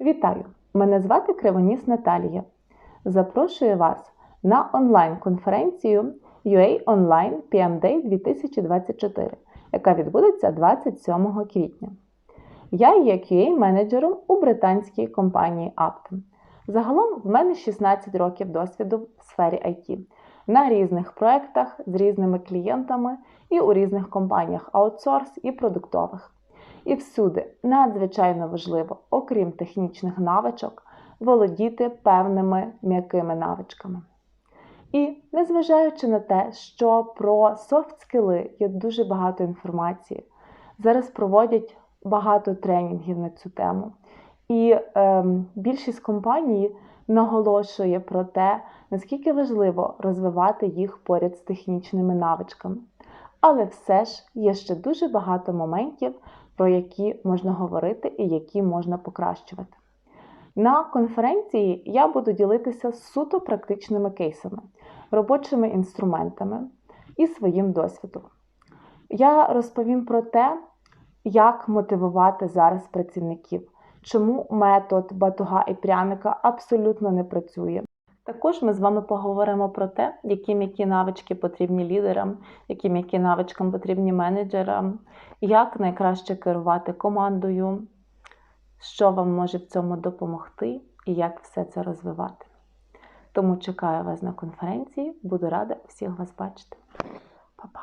Вітаю! Мене звати Кривоніс Наталія. Запрошую вас на онлайн-конференцію UA Online PM Day 2024, яка відбудеться 27 квітня. Я є QA-менеджером у британській компанії Aptum. Загалом в мене 16 років досвіду в сфері IT на різних проєктах з різними клієнтами і у різних компаніях аутсорс і продуктових. І всюди надзвичайно важливо, окрім технічних навичок, володіти певними м'якими навичками. І незважаючи на те, що про софт-скіли є дуже багато інформації, зараз проводять багато тренінгів на цю тему. І е, більшість компаній наголошує про те, наскільки важливо розвивати їх поряд з технічними навичками. Але все ж є ще дуже багато моментів, про які можна говорити і які можна покращувати. На конференції я буду ділитися суто практичними кейсами, робочими інструментами і своїм досвідом. Я розповім про те, як мотивувати зараз працівників, чому метод батуга і пряника абсолютно не працює. Також ми з вами поговоримо про те, які м'які навички потрібні лідерам, які м'які навичкам потрібні менеджерам, як найкраще керувати командою, що вам може в цьому допомогти і як все це розвивати. Тому чекаю вас на конференції, буду рада всіх вас бачити. Па-па!